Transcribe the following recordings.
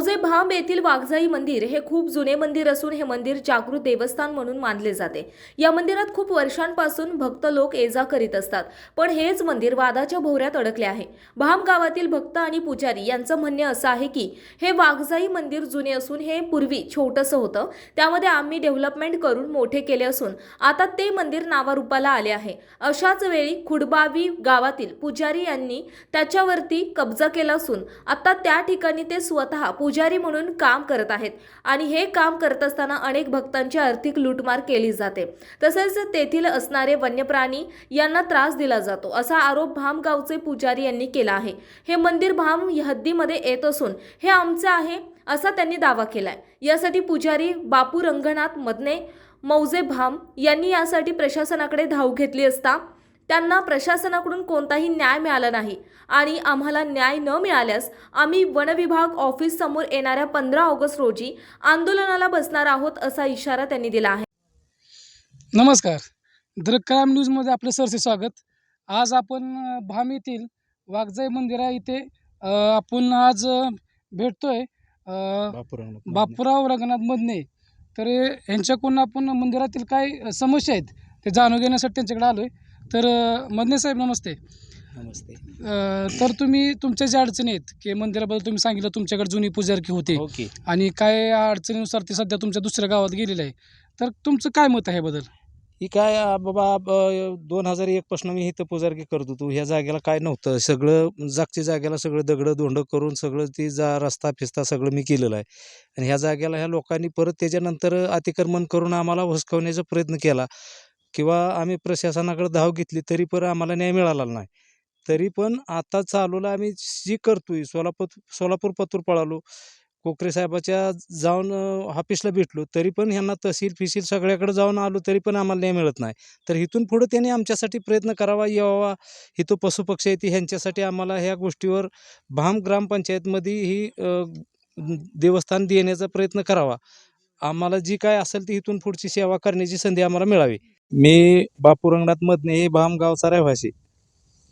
भांब येथील वाघजाई मंदिर हे खूप जुने मंदिर असून हे मंदिर जागृत देवस्थान म्हणून मानले जाते. या मंदिरात खूप वर्षांपासून भक्त लोक ये जा करीत असतात पण हेच मंदिर वादाच्या भोवऱ्यात अडकले आहे. भाम गावातील भक्त आणि पुजारी यांचं म्हणणे असं आहे की हे वाघजाई मंदिर जुने असून हे पूर्वी छोटंसं होतं त्यामध्ये आम्ही डेव्हलपमेंट करून मोठे केले असून आता ते मंदिर नावारूपाला आले आहे. अशाच वेळी खुडबावी गावातील पुजारी यांनी त्याच्यावरती कब्जा केला असून आता त्या ठिकाणी ते स्वतः पुजारी म्हणून काम करत आहेत आणि हे काम करत असताना अनेक भक्तांची आर्थिक लूटमार केली जाते. तसेच तेथील असणारे वन्यप्राणी यांना त्रास दिला जातो असा आरोप भाम गावचे पुजारी यांनी केला आहे. हे मंदिर भाम हद्दीमध्ये येत असून हे आमचं आहे असा त्यांनी दावा केलाय. यासाठी पुजारी बापू रंगनाथ मदने मौजे भाम यांनी यासाठी प्रशासनाकडे धाव घेतली असता त्यांना प्रशासनाकडून कोणताही न्याय मिळाला नाही. आणि आम्हाला न्याय न मिळाल्यास आम्ही वनविभाग ऑफिस समोर येणाऱ्या पंधरा ऑगस्ट रोजी आंदोलनाला बसणार आहोत असा इशारा त्यांनी दिला आहे. नमस्कार. द क्राईम न्यूजमध्ये आपलं सरसे स्वागत. आज आपण भाम येथील वाघजाई मंदिरा इथे आपण आज भेटतोय बापूराव रंगनाथ मदने तर यांच्याकडून आपण मंदिरातील काय समस्या आहेत ते जाणून घेण्यासाठी त्यांच्याकडे आलो आहे तर मदने साहेब नमस्ते. नमस्ते. तर तुम्ही तुमच्या ज्या अडचणी आहेत की मंदिराबद्दल तुम्ही सांगितलं तुमच्याकडे जुनी पुजारकी होती ओके आणि काय अडचणीनुसार ते सध्या तुमच्या दुसऱ्या गावात गेलेलं आहे तर तुमचं काय मत आहे ह्याबद्दल ही काय आ, बाबा दोन हजार एक पासून मी इथं पुजारकी करत होतो. ह्या जागेला काय नव्हतं. सगळं जागच्या जागेला सगळं दगडं धोंड करून सगळं ती जा रस्ता फिस्ता सगळं मी केलेलं आहे. आणि ह्या जागेला ह्या लोकांनी परत त्याच्यानंतर अतिक्रमण करून आम्हाला हुसकवण्याचा प्रयत्न केला. किंवा आम्ही प्रशासनाकडे धाव घेतली तरी पण आम्हाला न्याय मिळाला नाही. तरी पण आता चालूला आम्ही जी आहे सोलापूर सोलापूर पतूर पळालो कोकरे साहेबाच्या जाऊन ऑफिसला भेटलो तरी पण ह्यांना तहसील फिसील सगळ्याकडे जाऊन आलो तरी पण आम्हाला न्याय मिळत नाही. तर इथून पुढं त्यांनी आमच्यासाठी प्रयत्न करावा यावा तो पशुपक्षी येते ह्यांच्यासाठी आम्हाला ह्या गोष्टीवर भाम ग्रामपंचायतमध्ये ही देवस्थान देण्याचा प्रयत्न करावा. आम्हाला जी काय असेल ती इथून पुढची सेवा करण्याची संधी आम्हाला मिळावी. मी बापू रंगनाथ मधने हे भामगावचा रहिवासी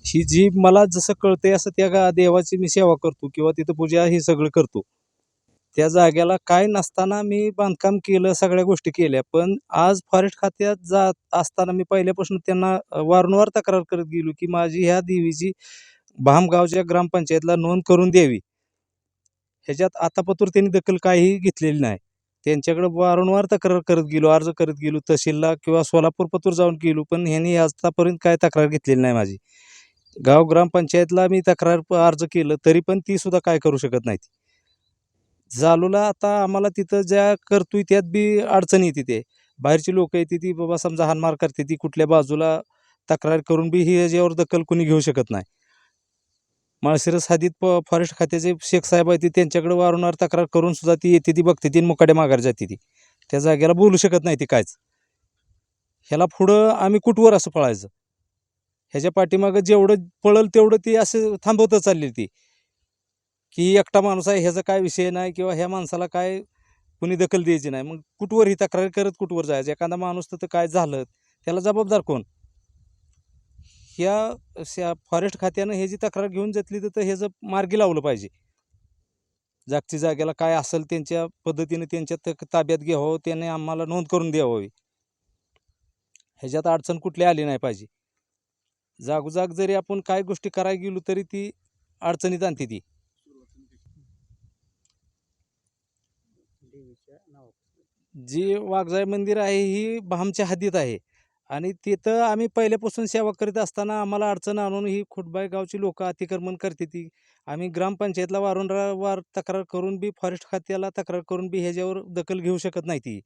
ही जी मला जसं कळते असं त्या गा देवाची मी सेवा करतो किंवा तिथं पूजा हे सगळं करतो. त्या जाग्याला काय नसताना मी बांधकाम केलं सगळ्या गोष्टी केल्या. पण आज फॉरेस्ट खात्यात जात असताना मी पहिल्यापासून त्यांना वारंवार तक्रार करत गेलो की माझी ह्या देवीची भामगावच्या ग्रामपंचायतला नोंद करून द्यावी. ह्याच्यात आतापतूर त्यांनी दखल काहीही घेतलेली नाही. त्यांच्याकडे वारंवार तक्रार करत गेलो अर्ज करत गेलो तहसीलला किंवा सोलापूर पतूर जाऊन गेलो. पण ह्यांनी आजतापर्यंत काय तक्रार घेतलेली नाही माझी. गाव ग्रामपंचायतला मी तक्रार अर्ज केलं तरी पण ती सुद्धा काय करू शकत नाहीत. जालूला आता आम्हाला तिथं ज्या करतोय त्यात बी अडचण येते ते. बाहेरची लोक येते ती बाबा समजा हानमार करते ती कुठल्या बाजूला तक्रार करून बी ही याच्यावर दखल कोणी घेऊ शकत नाही. माळशिरस हद्दीत प फॉरेस्ट खात्याचे शेख साहेब आहेत ते त्यांच्याकडे वारंवार तक्रार करून सुद्धा ती येते ती बघते ती आणि माघार जाते ती. त्या जागेला बोलू शकत नाही ती कायच ह्याला पुढं आम्ही कुठवर असं पळायचं? ह्याच्या पाठीमागं जेवढं पळल तेवढं ती असं थांबवतच चालली ती. की एकटा माणूस आहे ह्याचा काय विषय नाही किंवा ह्या माणसाला काय कुणी दखल द्यायची नाही. मग कुठवर ही तक्रार करत कुठवर जायचं? एखादा माणूस तर काय झालं त्याला जबाबदार कोण? ह्या स्या फॉरेस्ट खात्यानं हे जी तक्रार घेऊन जातली तर ह्याचं मार्गी लावलं पाहिजे. जागची जागेला काय असेल त्यांच्या पद्धतीने त्यांच्या तक ताब्यात घ्यावं त्याने आम्हाला नोंद करून द्यावावी ह्याच्यात अडचण कुठली आली नाही पाहिजे. जागोजाग जरी आपण काय गोष्टी करायला गेलो तरी ती अडचणीत आणते ती. जी वाघजाई मंदिर आहे ही भामच्या हद्दीत आहे. आणि तिथं आम्ही पहिल्यापासून सेवा करीत असताना आम्हाला अडचण आणून ही खुटबाई गावची लोक अतिक्रमण करते ती. आम्ही ग्रामपंचायतला वारंवार वार तक्रार करून बी फॉरेस्ट खात्याला तक्रार करून बी ह्याच्यावर दखल घेऊ शकत नाही ती.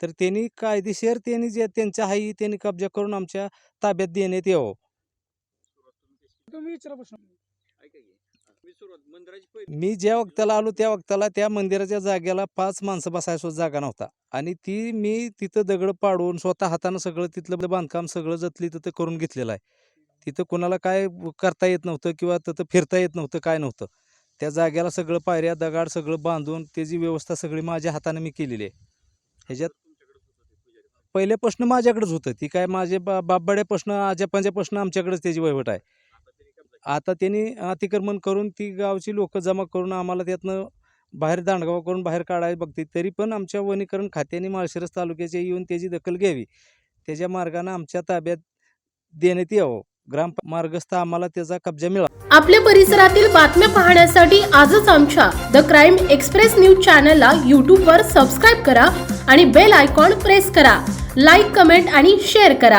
तर त्यांनी कायदेशीर त्यांनी जे त्यांच्या हाई त्यांनी कब्जा करून आमच्या ताब्यात देण्यात यावं. तुम्ही विचारा प्रश्न मी ज्या वक्ताला आलो त्या वक्ताला त्या मंदिराच्या जागेला पाच माणसं सुद्धा जागा नव्हता. आणि ती मी तिथं दगड पाडून स्वतः हातानं सगळं तिथलं बांधकाम सगळं जतली तिथं करून घेतलेलं आहे. तिथं कोणाला काय करता येत नव्हतं किंवा तिथं फिरता येत नव्हतं काय नव्हतं. त्या जागेला सगळं पायऱ्या दगाड सगळं बांधून त्याची व्यवस्था सगळी माझ्या हाताने मी केलेली आहे. ह्याच्यात पहिल्यापासून माझ्याकडेच होतं. ती काय माझे बा बापबाड्यापासून आजापांच्यापासून आमच्याकडेच त्याची वहिवट आहे. आता त्यांनी अतिक्रमण करून ती गावची लोक जमा करून आम्हाला त्यातनं बाहेर दांडगाव करून बाहेर काढायला बघते तरी पण आमच्या वनीकरण खात्याने माळशिरस तालुक्याचे येऊन त्याची दखल घ्यावी. त्याच्या मार्गानं आमच्या ताब्यात देण्यात यावं. ग्राम मार्गस्थ आम्हाला त्याचा कब्जा मिळावा. आपल्या परिसरातील बातम्या पाहण्यासाठी आजच आमच्या द क्राईम एक्सप्रेस न्यूज चॅनलला यूट्यूबवर सबस्क्राईब करा आणि बेल आयकॉन प्रेस करा. लाईक कमेंट आणि शेअर करा.